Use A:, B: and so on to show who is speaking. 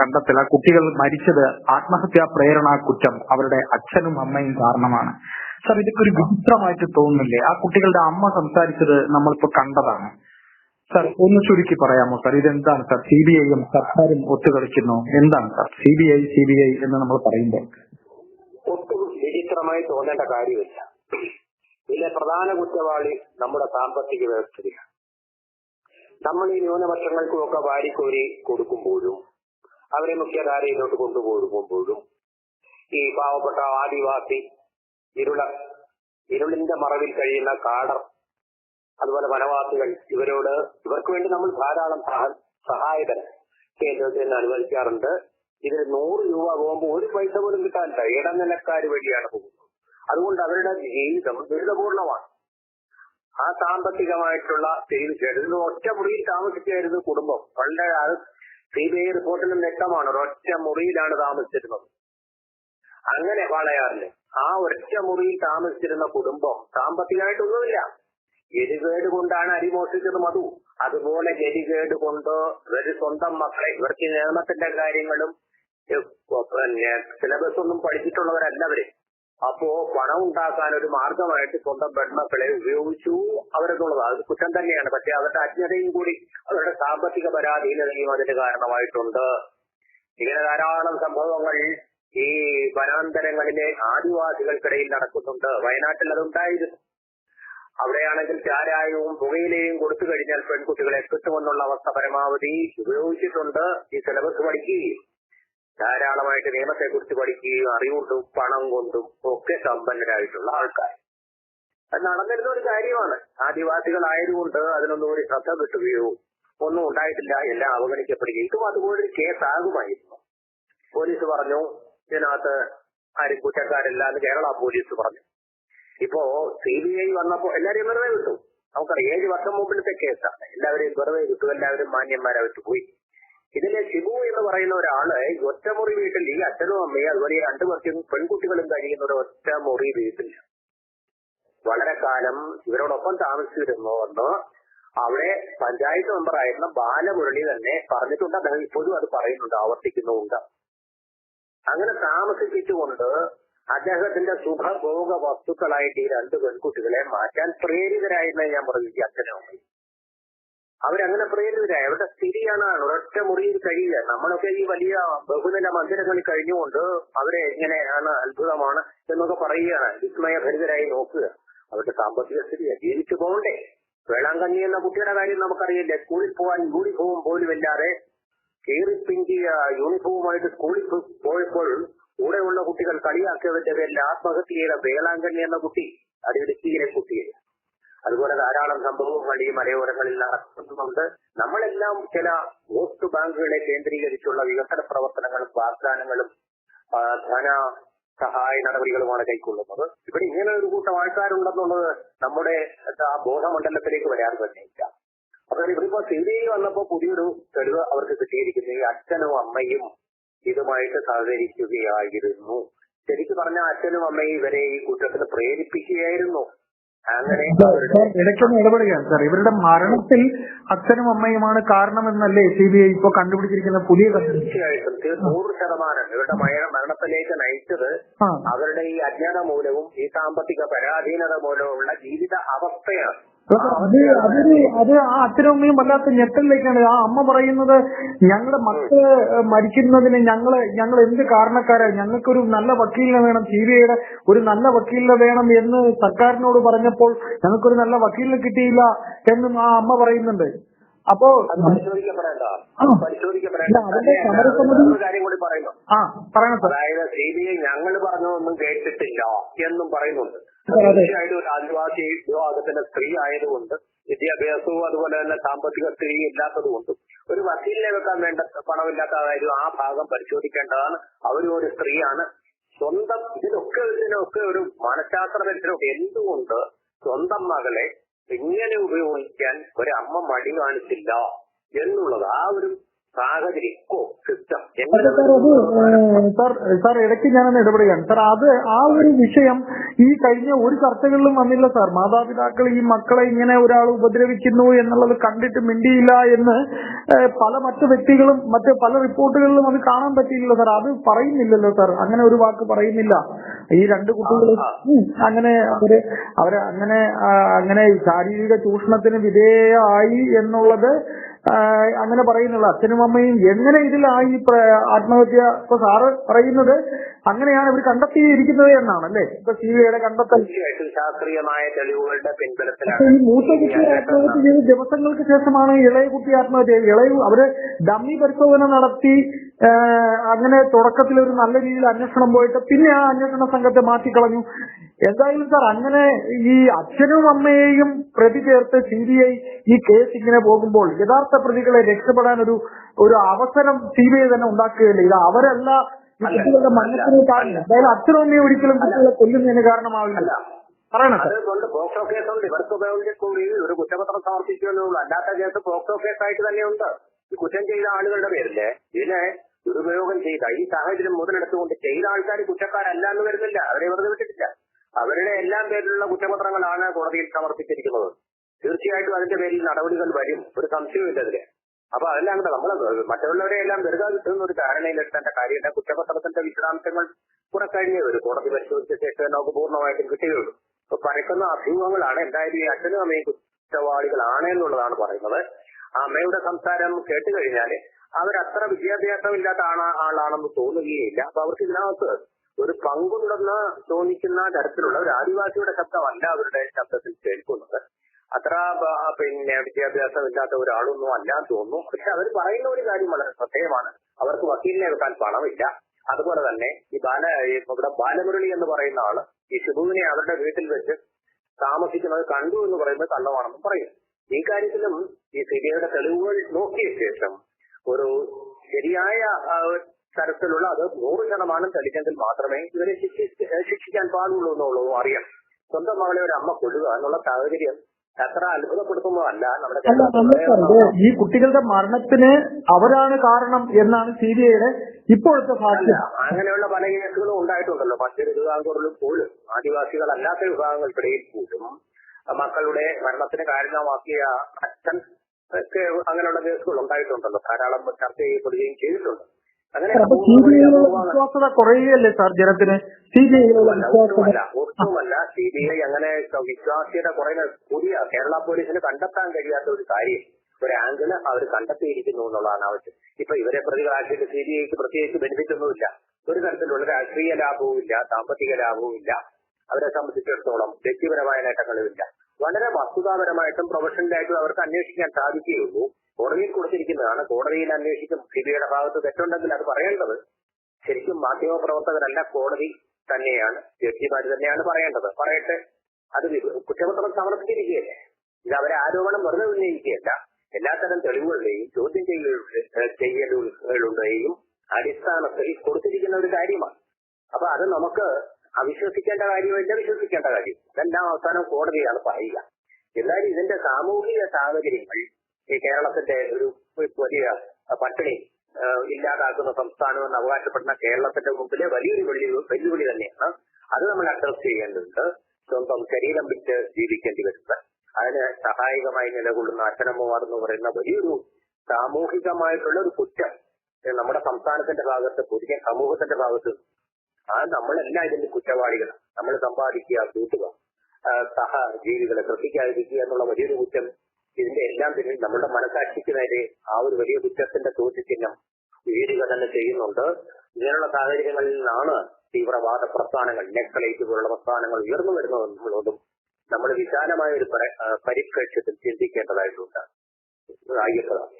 A: കണ്ടെത്തൽ. ആ കുട്ടികൾ മരിച്ചത് ആത്മഹത്യാ പ്രേരണ കുറ്റം അവരുടെ അച്ഛനും അമ്മയും കാരണമാണ്. സർ ഇതൊക്കെ ഒരു വിചിത്രമായിട്ട് തോന്നുന്നില്ലേ? ആ കുട്ടികളുടെ അമ്മ സംസാരിച്ചത് നമ്മളിപ്പോ കണ്ടതാണ്. സർ ഒന്ന് ചുരുക്കി പറയാമോ സർ? ഇതെന്താണ് സർ? സി ബി ഐയും സർക്കാരും ഒത്തുകളിക്കുന്നു. എന്താണ് sir? C B I C B I എന്ന് നമ്മൾ പറയുമ്പോൾ?
B: ഒട്ടും വിചിത്രമായി തോന്നേണ്ട കാര്യമില്ല. ഇതിലെ പ്രധാന കുറ്റവാളി നമ്മുടെ സാമ്പത്തിക വ്യവസ്ഥയാണ് നമ്മൾ ഈ ന്യൂനപക്ഷങ്ങൾക്കും ഒക്കെ വാരിക്കോരി കൊടുക്കുമ്പോഴും അവരെ മുഖ്യധാരയിലോട്ട് കൊണ്ടുപോകുമ്പോഴും ഈ പാവപ്പെട്ട ആദിവാസി ഇരുള ഇരുളിന്റെ മറവിൽ കഴിയുന്ന കാടർ അതുപോലെ വനവാസികൾ ഇവരോട് ഇവർക്ക് വേണ്ടി നമ്മൾ ധാരാളം സഹായകൻ കേന്ദ്രത്തിൽ നിന്ന് അനുവദിക്കാറുണ്ട്. ഇതിൽ നൂറ് രൂപ പോകുമ്പോൾ ഒരു പൈസ പോലും കിട്ടാനില്ല. ഇടനിലക്കാർ വഴിയാണ് പോകുന്നത്. അതുകൊണ്ട് അവരുടെ ജീവിതം ദുരിതപൂർണമാണ്. ആ സാമ്പത്തികമായിട്ടുള്ള ഒറ്റ മുറിയിൽ താമസിച്ചായിരുന്നു കുടുംബം. വളരെ അത് സി ബി ഐ റിപ്പോർട്ടിലും വ്യക്തമാണ് ഒരൊറ്റ മുറിയിലാണ് താമസിച്ചിരുന്നത്. അങ്ങനെ വാളയാറിൽ ആ ഒറ്റ മുറിയിൽ താമസിച്ചിരുന്ന കുടുംബം സാമ്പത്തികമായിട്ടൊന്നുമില്ല. ഗതികേട് കൊണ്ടാണ് അരിമോഷിച്ചത് മധു. അതുപോലെ ഗതികേട് കൊണ്ട് ഇവർ സ്വന്തം മക്കളെ ഇവർക്ക് നിയമത്തിന്റെ കാര്യങ്ങളും സിലബസ് ഒന്നും പഠിച്ചിട്ടുള്ളവരല്ല അവർ. അപ്പോ പണം ഉണ്ടാക്കാൻ ഒരു മാർഗമായിട്ട് സ്വന്തം പെൺമക്കളെ ഉപയോഗിച്ചു അവരെന്നുള്ളത്. അത് കുറ്റം തന്നെയാണ്. പക്ഷെ അവരുടെ അജ്ഞതയും കൂടി അവരുടെ സാമ്പത്തിക പരാധീനതയും അതിന് കാരണമായിട്ടുണ്ട്. ഇങ്ങനെ ധാരാളം സംഭവങ്ങൾ ഈ വനാന്തരങ്ങളിലെ ആദിവാസികൾക്കിടയിൽ നടക്കുന്നുണ്ട്. വയനാട്ടിൽ അതുണ്ടായിരുന്നു. അവിടെയാണെങ്കിൽ ചാരായവും പുകയിലയും കൊടുത്തു കഴിഞ്ഞാൽ പെൺകുട്ടികളെ കിട്ടുമെന്നുള്ള അവസ്ഥ പരമാവധി ഉപയോഗിച്ചിട്ടുണ്ട്. ഈ സിലബസ് പഠിക്കുകയും ധാരാളമായിട്ട് നിയമത്തെ കുറിച്ച് പഠിക്കുകയും അറിവുകൊണ്ടും പണം കൊണ്ടും ഒക്കെ സമ്പന്നരായിട്ടുള്ള ആൾക്കാർ. അത് നടന്നിരുന്ന ഒരു കാര്യമാണ്. ആദിവാസികളായതുകൊണ്ട് അതിനൊന്നും ഒരു ശ്രദ്ധ കിട്ടുകയോ ഒന്നും ഉണ്ടായിട്ടില്ല എല്ലാം അവഗണിക്കപ്പെടുകയും. ഇതും അതുപോലൊരു കേസാകുമായിരുന്നു. പോലീസ് പറഞ്ഞു ഇതിനകത്ത് ആരും കുറ്റക്കാരില്ല എന്ന് കേരള പോലീസ് പറഞ്ഞു. ഇപ്പോ സി ബി ഐ വന്നപ്പോ എല്ലാരെയും വെറുതെ കിട്ടും നമുക്കറിയാം ഏഴ് വർഷം മുമ്പിലത്തെ കേസാണ്. എല്ലാവരെയും വെറുതെ കിട്ടും എല്ലാവരും മാന്യന്മാരായിട്ട് പോയി. ഇതിലെ ഷിബു എന്ന് പറയുന്ന ഒരാൾ ഈ ഒറ്റമുറി വീട്ടിൽ ഈ അച്ഛനും അമ്മയും അതുപോലെ ഈ രണ്ടു പേർക്കും പെൺകുട്ടികളും കഴിയുന്ന ഒരു ഒറ്റമുറി വീട്ടിൽ. വളരെ കാലം ഇവരോടൊപ്പം താമസിച്ചിരുന്നു. എന്ന് അവിടെ പഞ്ചായത്ത് മെമ്പറായിരുന്ന ബാലമുരളി തന്നെ പറഞ്ഞിട്ടുണ്ട്. അദ്ദേഹം ഇപ്പോഴും അത് പറയുന്നുണ്ട് ആവർത്തിക്കുന്നുമുണ്ട്. അങ്ങനെ താമസിപ്പിച്ചുകൊണ്ട് അദ്ദേഹത്തിന്റെ സുഖഭോഗ വസ്തുക്കളായിട്ട് ഈ രണ്ട് പെൺകുട്ടികളെ മാറ്റാൻ പ്രേരിതരായിരുന്നേ ഞാൻ പറഞ്ഞു ഈ അച്ഛനും അമ്മയും. അവരങ്ങനെ പ്രേരിതരായി അവരുടെ സ്ഥിതിയാണ് ഒരൊറ്റ മുറിയിൽ കഴിയുക. നമ്മളൊക്കെ ഈ വലിയ ബഹുനില മന്ദിരങ്ങളിൽ കഴിഞ്ഞുകൊണ്ട് അവരെ എങ്ങനെയാണ് അത്ഭുതമാണ് എന്നൊക്കെ പറയുകയാണ്. വിസ്മയഭരിതരായി നോക്കുക. അവരുടെ സാമ്പത്തിക സ്ഥിതി ജീവിച്ചു പോകണ്ടേ. വേളാങ്കണ്ണി എന്ന കുട്ടിയുടെ കാര്യം നമുക്കറിയില്ല. സ്കൂളിൽ പോകാൻ യൂണിഫോം പോലും ഇല്ലാതെ കീറിപ്പിഞ്ചിയ യൂണിഫോമായിട്ട് സ്കൂളിൽ പോയപ്പോൾ കൂടെയുള്ള കുട്ടികൾ കളിയാക്കിയവരുടെ പേരിൽ ആത്മഹത്യ ചെയ്ത വേളാങ്കണ്ണി എന്ന കുട്ടി അത് ഇടുക്കിയിലെ കുട്ടിയെ. അതുപോലെ ധാരാളം സംഭവങ്ങൾ ഈ മലയോരങ്ങളിൽ നടക്കുന്നുണ്ട്. നമ്മളെല്ലാം ചില വോട്ട് ബാങ്കുകളെ കേന്ദ്രീകരിച്ചുള്ള വികസന പ്രവർത്തനങ്ങളും വാഗ്ദാനങ്ങളും ധന സഹായ നടപടികളുമാണ് കൈക്കൊള്ളുന്നത്. ഇവിടെ ഇങ്ങനെ ഒരു കൂട്ടം ആൾക്കാരുണ്ടെന്നുള്ളത് നമ്മുടെ ആ ബോധമണ്ഡലത്തിലേക്ക് വരാൻ തന്നെയില്ല അപ്പൊ ഇവരിപ്പോ സി ബി ഐ വന്നപ്പോ പുതിയൊരു തെളിവ് അവർക്ക് കിട്ടിയിരിക്കുന്നു. ഈ അച്ഛനും അമ്മയും ഇതുമായിട്ട് സഹകരിക്കുകയായിരുന്നു. ശരിക്കും പറഞ്ഞ അച്ഛനും അമ്മയും ഇവരെ ഈ കുറ്റത്തിന് പ്രേരിപ്പിക്കുകയായിരുന്നു.
A: ഇടയ്ക്കൊന്ന് ഇടപെടുകയാണ്. സാർ ഇവരുടെ മരണത്തിൽ അച്ഛനും അമ്മയുമാണ് കാരണമെന്നല്ലേ സി ബി ഐ ഇപ്പൊ കണ്ടുപിടിച്ചിരിക്കുന്ന പുതിയ
B: തീർച്ചയായിട്ടും. തീർ- നൂറ് ശതമാനം. ഇവരുടെ മരണത്തിലേക്ക് നയിച്ചത് അവരുടെ ഈ അജ്ഞത മൂലവും ഈ സാമ്പത്തിക പരാധീനത മൂലമുള്ള ജീവിത അവസ്ഥയാണ്.
A: അത് അത് അത് ആ അച്ഛനും അമ്മയും വല്ലാത്ത ഞെട്ടലിലേക്കാണ്. ആ അമ്മ പറയുന്നത് ഞങ്ങളുടെ മക്കൾ മരിക്കുന്നതിന് ഞങ്ങൾ ഞങ്ങൾ എന്ത് കാരണക്കാരാ? ഞങ്ങൾക്കൊരു നല്ല വക്കീലിനെ വേണം സി ബി ഐയുടെ ഒരു നല്ല വക്കീലിനെ വേണം എന്ന് സർക്കാരിനോട് പറഞ്ഞപ്പോൾ ഞങ്ങൾക്കൊരു നല്ല വക്കീലിനെ കിട്ടിയില്ല എന്നും ആ അമ്മ പറയുന്നുണ്ട്. അപ്പോ
B: പരിശോധിക്കപ്പെടേണ്ട അതായത് സി ബി ഐ ഞങ്ങൾ പറഞ്ഞതൊന്നും കേട്ടിട്ടില്ല എന്നും പറയുന്നുണ്ട്. തീർച്ചയായിട്ടും ഒരു ആദിവാസി വിഭാഗത്തിന്റെ സ്ത്രീ ആയതുകൊണ്ട് വിദ്യാഭ്യാസവും അതുപോലെ തന്നെ സാമ്പത്തിക സ്ഥിതി ഇല്ലാത്തതുകൊണ്ടും ഒരു വക്കീലിനെ വെക്കാൻ വേണ്ട പണമില്ലാത്തതായാലും ആ ഭാഗം പരിശോധിക്കേണ്ടതാണ്. അവരും ഒരു സ്ത്രീയാണ്. സ്വന്തം ഇതിനൊക്കെ ഇതിനൊക്കെ ഒരു മനഃശാസ്ത്ര പരിസരമൊക്കെ എന്തുകൊണ്ട് സ്വന്തം മകളെ ഇങ്ങനെ ഉപയോഗിക്കാൻ ഒരമ്മ മടി കാണിച്ചില്ല എന്നുള്ളത് ആ ഒരു സാഹചര്യം. ഇപ്പോ സിസ്റ്റം.
A: അല്ല സാർ ഇടയ്ക്ക് ഞാനൊന്ന് ഇടപെടുകയാണ്. സാർ അത് ആ ഒരു വിഷയം ഈ കഴിഞ്ഞ ഒരു ചർച്ചകളിലും വന്നില്ല സാർ. മാതാപിതാക്കൾ ഈ മക്കളെ ഇങ്ങനെ ഒരാൾ ഉപദ്രവിക്കുന്നു എന്നുള്ളത് കണ്ടിട്ട് മിണ്ടിയില്ല എന്ന് പല മറ്റു വ്യക്തികളും മറ്റു പല റിപ്പോർട്ടുകളിലും അത് കാണാൻ പറ്റിയില്ല സാർ. അത് പറയുന്നില്ലല്ലോ സാർ. അങ്ങനെ ഒരു വാക്ക് പറയുന്നില്ല. ഈ രണ്ട് കുട്ടികളും അങ്ങനെ അവർ അവർ അങ്ങനെ അങ്ങനെ ശാരീരിക ചൂഷണത്തിന് വിധേയമായി എന്നുള്ളത് അങ്ങനെ പറയുന്നുള്ള അച്ഛനും അമ്മയും എങ്ങനെ ഇതിലായി ആത്മഹത്യ ഇപ്പൊ സാറ് പറയുന്നത് അങ്ങനെയാണ് ഇവർ കണ്ടെത്തിയിരിക്കുന്നത് എന്നാണ് അല്ലേ ഇപ്പൊ സി ബി ഐയുടെ കണ്ടെത്തൽ
B: ശാസ്ത്രീയമായ തെളിവുകളുടെ പിൻബലത്തിലാണ്
A: ഈ മൂത്ത കുട്ടി ആത്മഹത്യ ചെയ്ത് ദിവസങ്ങൾക്ക് ശേഷമാണ് ഇളയ കുട്ടി ആത്മഹത്യ ഇളയ അവർ ഡമ്മി പരിശോധന നടത്തി അങ്ങനെ തുടക്കത്തിൽ ഒരു നല്ല രീതിയിൽ അന്വേഷണം പോയിട്ട് പിന്നെ ആ അന്വേഷണ സംഘത്തെ മാറ്റിക്കളഞ്ഞു. എന്തായാലും സാർ അങ്ങനെ ഈ അച്ഛനും അമ്മയെയും പ്രതി ചേർത്ത് സി ബി ഐ ഈ കേസ് ഇങ്ങനെ പോകുമ്പോൾ യഥാർത്ഥ പ്രതികളെ രക്ഷപ്പെടാൻ ഒരു ഒരു അവസരം സി ബി ഐ തന്നെ ഉണ്ടാക്കുകയല്ലേ? ഇത് അവരല്ല കുട്ടികളുടെ മരണത്തിന് കാരണം എന്തായാലും അച്ഛനും അമ്മയും ഒരിക്കലും കുട്ടികളെ കൊല്ലുന്നതിന് കാരണമാവില്ല.
B: അതുകൊണ്ട് പോക്സോ കേസുണ്ട് ഇവർക്ക് ഒരു കുറ്റപത്രം സമർപ്പിക്കുമല്ലോ ഉള്ളൂ. അല്ലാത്ത കേസ് പോക്സോ കേസായിട്ട് തന്നെയുണ്ട് ഈ കുറ്റം ചെയ്ത ആളുകളുടെ പേരിൽ ഇതിനെ ദുരുപയോഗം ചെയ്ത ഈ സാഹചര്യം മുതലെടുത്തുകൊണ്ട് ചെയ്ത ആൾക്കാർ കുറ്റക്കാരല്ല എന്ന് വരുന്നില്ല. അവരെ വെറുതെ വിട്ടിട്ടില്ല. അവരുടെ എല്ലാം പേരിലുള്ള കുറ്റപത്രങ്ങളാണ് കോടതിയിൽ സമർപ്പിച്ചിരിക്കുന്നത്. തീർച്ചയായിട്ടും അതിന്റെ പേരിൽ നടപടികൾ വരും. ഒരു സംശയമില്ല അതിൽ. അപ്പൊ അതെല്ലാം നമ്മൾ മറ്റുള്ളവരെ എല്ലാം വെറുതെ കിട്ടുന്ന ഒരു ധാരണയിലെത്തേണ്ട കാര്യമില്ല. കുറ്റപത്രത്തിന്റെ വിശദാംശങ്ങൾ കുറെ കഴിഞ്ഞേ വരും. കോടതി പരിശോധിച്ച ശേഷം നമുക്ക് പൂർണമായിട്ടും കിട്ടുകയുള്ളൂ. അപ്പൊ പരക്കുന്ന അഭ്യൂഹങ്ങളാണ് എന്തായാലും ഈ അച്ഛനും അമ്മയും കുറ്റവാളികളാണ് എന്നുള്ളതാണ് പറയുന്നത്. അമ്മയുടെ സംസാരം കേട്ടുകഴിഞ്ഞാൽ അവരത്ര വിദ്യാഭ്യാസം ഇല്ലാത്ത ആളാണെന്ന് ആളാണെന്ന് തോന്നുകയില്ല അപ്പൊ അവർക്ക് ഇതിനകത്ത് ഒരു പങ്കുണ്ടെന്ന് തോന്നിക്കുന്ന തരത്തിലുള്ള ഒരു ആദിവാസിയുടെ ശബ്ദമല്ല അവരുടെ ശബ്ദത്തിൽ കേൾക്കുന്നത്. അത്ര പിന്നെ വിദ്യാഭ്യാസം ഇല്ലാത്ത ഒരാളൊന്നും അല്ല എന്ന് തോന്നുന്നു. പക്ഷെ അവർ പറയുന്ന ഒരു കാര്യം വളരെ ശ്രദ്ധേയമാണ്. അവർക്ക് വക്കീലിനെ വെക്കാൻ പണമില്ല. അതുപോലെ തന്നെ ഈ ബാല ഇവിടെ ബാലമുരളി എന്ന് പറയുന്ന ആൾ ഈ ഷിബുവിനെ അവരുടെ വീട്ടിൽ വെച്ച് താമസിക്കുന്നത് കണ്ടു എന്ന് പറയുന്നത് കള്ളമാണെന്നും പറയും. ഈ കാര്യത്തിലും ഈ സിബിഐയുടെ തെളിവുകൾ നോക്കിയ ശേഷം ഒരു ശരിയായ തരത്തിലുള്ള അത് നൂറ് ശതമാനം തെളിഞ്ഞെങ്കിൽ മാത്രമേ ഇവരെ ശിക്ഷി- ശിക്ഷിക്കാൻ പാടുള്ളൂ എന്നുള്ളതും അറിയാം. സ്വന്തം മകളെ ഒരു അമ്മ കൊല്ലുക എന്നുള്ള സാഹചര്യം അത്ര അത്ഭുതപ്പെടുത്തുന്നതല്ല നമ്മുടെ
A: ഈ കുട്ടികളുടെ മരണത്തിന് അവരാണ് കാരണം എന്നാണ് സി ബി ഐയുടെ ഇപ്പോഴത്തെ സാധ്യത
B: അങ്ങനെയുള്ള പല കേസുകളും ഉണ്ടായിട്ടുണ്ടല്ലോ. മറ്റൊരു വിഭാഗങ്ങളിലും പോലും ആദിവാസികളല്ലാത്ത വിഭാഗങ്ങൾക്കിടയിൽ പോലും മക്കളുടെ മരണത്തിന് കാരണമാക്കിയ അച്ഛൻ അങ്ങനെയുള്ള കേസുകൾ ഉണ്ടായിട്ടുണ്ടല്ലോ. ധാരാളം ചർച്ച ചെയ്യപ്പെടുകയും ചെയ്തിട്ടുണ്ട്.
A: സി ബി ഐയിലുള്ള വിശ്വാസത കുറയുകയല്ലേ സാർ ജനത്തിന്? സി ബി ഐ
B: ഒട്ടുമല്ല ഒട്ടുമല്ല സി ബി ഐ അങ്ങനെ വിശ്വാസ്യത കുറയുന്ന പുതിയ കേരള പോലീസിന് കണ്ടെത്താൻ കഴിയാത്ത ഒരു കാര്യം. ഒരു ആംഗിൾ അവർ കണ്ടെത്തിയിരിക്കുന്നു എന്നുള്ളതാണ് ആവശ്യം. ഇപ്പൊ ഇവരെ പ്രതികളാക്കിയിട്ട് സി ബി ഐക്ക് പ്രത്യേകിച്ച് ബെനിഫിറ്റ് ഒന്നുമില്ല ഒരു തരത്തിലുള്ള രാഷ്ട്രീയ ലാഭവും ഇല്ല സാമ്പത്തിക ലാഭവും ഇല്ല അവരെ സംബന്ധിച്ചിടത്തോളം വ്യക്തിപരമായ നേട്ടങ്ങളുമില്ല. വളരെ വസ്തുതാപരമായിട്ടും പ്രൊഫഷണലായിട്ടും അവർക്ക് അന്വേഷിക്കാൻ സാധിക്കുകയുള്ളൂ. കോടതിയിൽ കൊടുത്തിരിക്കുന്നതാണ്. കോടതിയിൽ അന്വേഷിക്കും. സിബിഐയുടെ ഭാഗത്ത് തെറ്റുണ്ടെങ്കിൽ അത് പറയേണ്ടത് ശരിക്കും മാധ്യമ പ്രവർത്തകരല്ല കോടതി തന്നെയാണ്. ജഡ്ജിമാര് തന്നെയാണ് പറയേണ്ടത്. പറയട്ടെ അത് കുറ്റപത്രം സമർപ്പിച്ചിരിക്കുകയല്ലേ? ഇത് അവരെ ആരോപണം വെറുതെ ഉന്നയിക്കുകയല്ല. എല്ലാത്തരം തെളിവുകളുടെയും ചോദ്യം ചെയ്യലുകളുടെ- ചെയ്യലുകളുടെയും അടിസ്ഥാനത്തിൽ കൊടുത്തിരിക്കുന്ന ഒരു കാര്യമാണ്. അപ്പൊ അത് നമുക്ക് അവിശ്വസിക്കേണ്ട കാര്യമല്ല വിശ്വസിക്കേണ്ട കാര്യം. ഇതെല്ലാം അവസാനം കോടതിയാണ് പറയുക. എന്നാലും ഇതിന്റെ സാമൂഹിക സാഹചര്യങ്ങൾ ഈ കേരളത്തിന്റെ ഒരു വലിയ പട്ടിണി ഇല്ലാതാക്കുന്ന സംസ്ഥാനം എന്ന് അവകാശപ്പെടുന്ന കേരളത്തിന്റെ മുമ്പിൽ വലിയൊരു വെള്ളി വെല്ലുവിളി തന്നെയാണ് അത് നമ്മൾ അഡ്രസ് ചെയ്യേണ്ടതുണ്ട്. സ്വന്തം ശരീരം വിറ്റ് ജീവിക്കേണ്ടി വരുന്നത് അതിന് സഹായകമായി നിലകൊള്ളുന്ന അച്ഛനമ്മമാർ എന്ന് പറയുന്ന വലിയൊരു സാമൂഹികമായിട്ടുള്ള ഒരു കുറ്റം. നമ്മുടെ സംസ്ഥാനത്തിന്റെ ഭാഗത്ത് പുതിയ സമൂഹത്തിന്റെ ഭാഗത്ത് ആ നമ്മളെല്ലാം ഇതിന്റെ കുറ്റവാളികളാണ് നമ്മൾ സമ്പാദിക്കുക കൂട്ടുക സഹ ജീവികളെ ശ്രദ്ധിക്കാതിരിക്കുക എന്നുള്ള വലിയൊരു കുറ്റം. ഇതിന്റെ എല്ലാം പിന്നിൽ നമ്മുടെ മനസാക്ഷിക്ക് നേരെ ആ ഒരു വലിയ കുറ്റത്തിന്റെ ചോദ്യചിഹ്നം ഉയരുക തന്നെ ചെയ്യുന്നുണ്ട്. ഇങ്ങനെയുള്ള സാഹചര്യങ്ങളിൽ നിന്നാണ് തീവ്രവാദ പ്രസ്ഥാനങ്ങൾ നെക്സലൈറ്റ് പോലുള്ള പ്രസ്ഥാനങ്ങൾ ഉയർന്നു വരുന്നത് നമ്മളോടും നമ്മൾ വിശാലമായ ഒരു പരിപ്രേക്ഷ്യത്തിൽ ചിന്തിക്കേണ്ടതായിട്ടുണ്ട്. അയ്യപ്പതാണ്